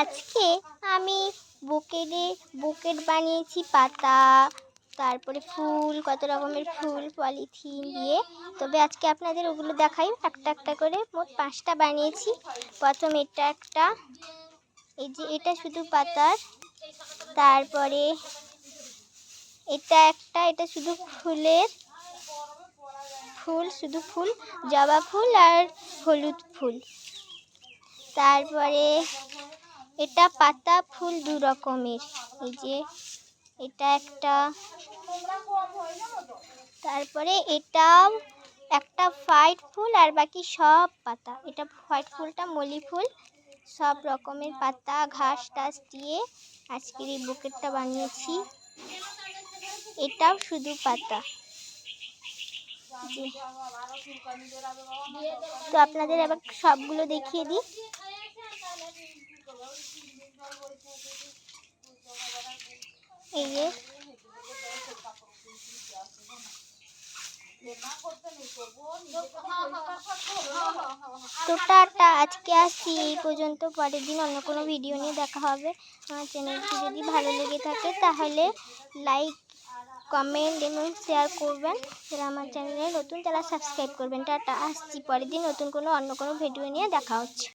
আজকে আমি বুকেটে বুকেট বানিয়েছি পাতা, তারপরে ফুল, কত রকমের ফুল, পলিথিন দিয়ে। তবে আজকে আপনাদের ওগুলো দেখাই, একটা একটা করে। মোট পাঁচটা বানিয়েছি। প্রথম এটা একটা, এই যে এটা শুধু পাতার। তারপরে এটা একটা, এটা শুধু ফুলের ফুল, শুধু ফুল, জবা ফুল আর হলুদ ফুল। তারপরে এটা পাতা ফুল দু রকমের। এই যে এটা একটা, তারপরে এটাও একটা হোয়াইট ফুল আর বাকি সব পাতা। এটা হোয়াইট ফুলটা মলি ফুল, সব রকমের পাতা, ঘাস টাস দিয়ে আজকের এই বুকেটটা বানিয়েছি। এটাও শুধু পাতা। তো আপনাদের আবার সবগুলো দেখিয়ে দিই। এই যে। তো টাটা, আজকে আসছি, এই পর্যন্ত, পরের দিন অন্য কোনো ভিডিও নিয়ে দেখা হবে। আমার চ্যানেলটি যদি ভালো লেগে থাকে, তাহলে লাইক কমেন্ট এবং শেয়ার করবেন। যারা আমার চ্যানেলে নতুন, তারা সাবস্ক্রাইব করবেন। টাটা, আসছি পরের দিন নতুন কোনো, অন্য কোনো ভিডিও নিয়ে দেখা হচ্ছে।